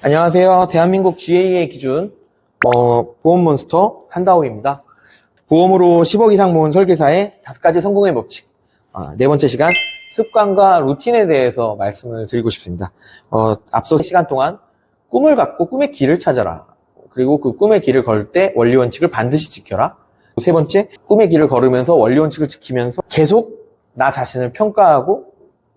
안녕하세요. 대한민국 GA의 기준 어, 보험 몬스터 한다호입니다. 보험으로 10억 이상 모은 설계사의 다섯 가지 성공의 법칙. 아, 네 번째 시간 습관과 루틴에 대해서 말씀을 드리고 싶습니다. 어, 앞서 시간 동안 꿈을 갖고 꿈의 길을 찾아라. 그리고 그 꿈의 길을 걸 때 원리 원칙을 반드시 지켜라. 세 번째, 꿈의 길을 걸으면서 원리 원칙을 지키면서 계속 나 자신을 평가하고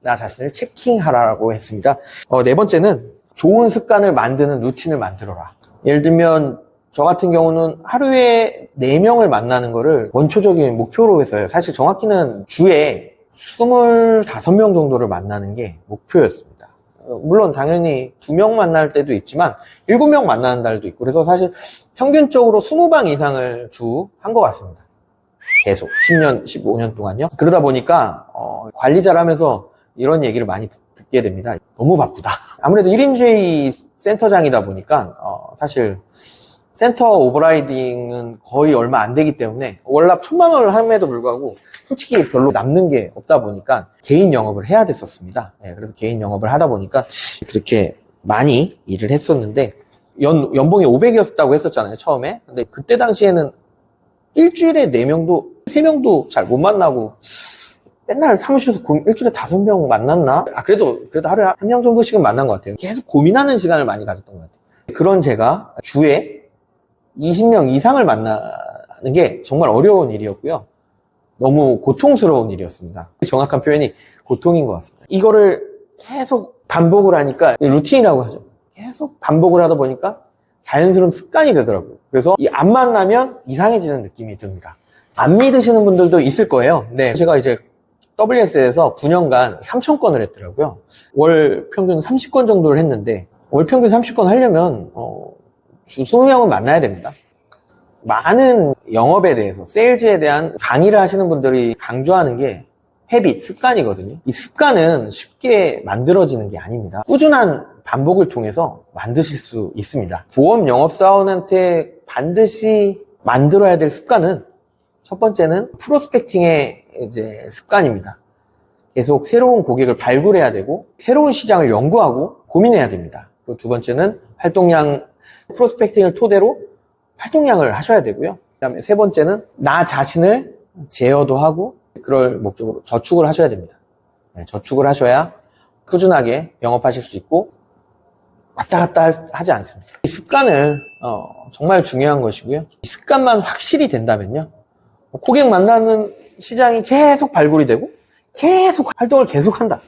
나 자신을 체킹하라고 했습니다. 어, 네 번째는 좋은 습관을 만드는 루틴을 만들어라. 예를 들면 저 같은 경우는 하루에 4명을 만나는 거를 원초적인 목표로 했어요. 사실 정확히는 주에 25명 정도를 만나는 게 목표였습니다. 어, 물론 당연히 2명 만날 때도 있지만 7명 만나는 날도 있고 그래서 사실 평균적으로 20방 이상을 주 한 것 같습니다. 계속 10년, 15년 동안요. 그러다 보니까 어, 관리 잘하면서 이런 얘기를 많이 듣- 듣게 됩니다. 너무 바쁘다. 아무래도 1인주의 센터장이다 보니까 어, 사실 센터 오버라이딩은 거의 얼마 안 되기 때문에 월납 천만 원을 함에도 불구하고 솔직히 별로 남는 게 없다 보니까 개인 영업을 해야 됐었습니다. 네, 그래서 개인 영업을 하다 보니까 그렇게 많이 일을 했었는데 연, 연봉이 500이었다고 했었잖아요, 처음에. 근데 그때 당시에는 일주일에 4명도, 3명도 잘 못 만나고 맨날 사무실에서 고- 일주일에 5명 만났나? 아, 그래도, 그래도 하루에 한 명 정도씩은 만난 것 같아요. 계속 고민하는 시간을 많이 가졌던 것 같아요. 그런 제가 주에 20명 이상을 만나는 게 정말 어려운 일이었고요. 너무 고통스러운 일이었습니다. 정확한 표현이 고통인 것 같습니다. 이거를 계속 반복을 하니까 루틴이라고 하죠. 계속 반복을 하다 보니까 자연스러운 습관이 되더라고요. 그래서 이 안 만나면 이상해지는 느낌이 듭니다. 안 믿으시는 분들도 있을 거예요. 네. 제가 이제 WS에서 9년간 3,000건을 했더라고요. 월 평균 30건 정도를 했는데, 월 평균 30건 하려면, 어, 주 20명은 만나야 됩니다. 많은 영업에 대해서, 세일즈에 대한 강의를 하시는 분들이 강조하는 게 헤빗, 습관이거든요. 이 습관은 쉽게 만들어지는 게 아닙니다. 꾸준한 반복을 통해서 만드실 수 있습니다. 보험 영업사원한테 반드시 만들어야 될 습관은 첫 번째는 프로스펙팅의 이제 습관입니다. 계속 새로운 고객을 발굴해야 되고 새로운 시장을 연구하고 고민해야 됩니다. 그리고 두 번째는 활동량 프로스펙팅을 토대로 활동량을 하셔야 되고요. 그다음에 세 번째는 나 자신을 제어도 하고 그럴 목적으로 저축을 하셔야 됩니다. 네, 저축을 하셔야 꾸준하게 영업하실 수 있고 왔다 갔다 할- 하지 않습니다. 이 습관을 어, 정말 중요한 것이고요. 이 습관만 확실히 된다면요. 고객 만나는 시장이 계속 발굴이 되고 계속 활동을 계속한다.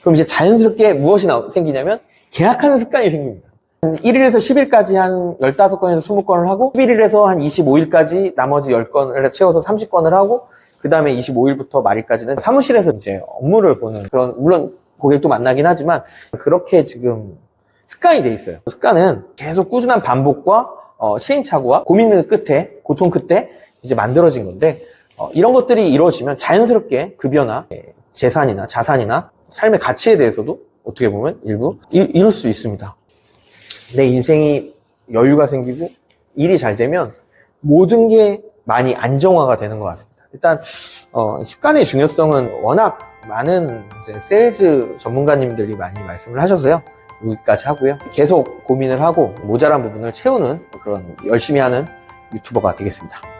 그럼 이제 자연스럽게 무엇이 나- 생기냐면 계약하는 습관이 생깁니다. 1일에서 10일까지 한 15건에서 20건을 하고 11일에서 한 25일까지 나머지 10건을 채워서 30건을 하고 그 다음에 25일부터 말일까지는 사무실에서 이제 업무를 보는 그런 물론 고객도 만나긴 하지만 그렇게 지금 습관이 돼 있어요. 습관은 계속 꾸준한 반복과 어, 시행착오와 고민의 끝에 고통 끝에 이제 만들어진 건데 어, 이런 것들이 이루어지면 자연스럽게 급여나 예, 재산이나 자산이나 삶의 가치에 대해서도 어떻게 보면 일부 이, 이룰 수 있습니다. 내 인생이 여유가 생기고 일이 잘 되면 모든 게 많이 안정화가 되는 것 같습니다. 일단 어, 습관의 중요성은 워낙 많은 이제 세일즈 전문가님들이 많이 말씀을 하셔서요. 여기까지 하고요. 계속 고민을 하고 모자란 부분을 채우는 그런 열심히 하는 유튜버가 되겠습니다.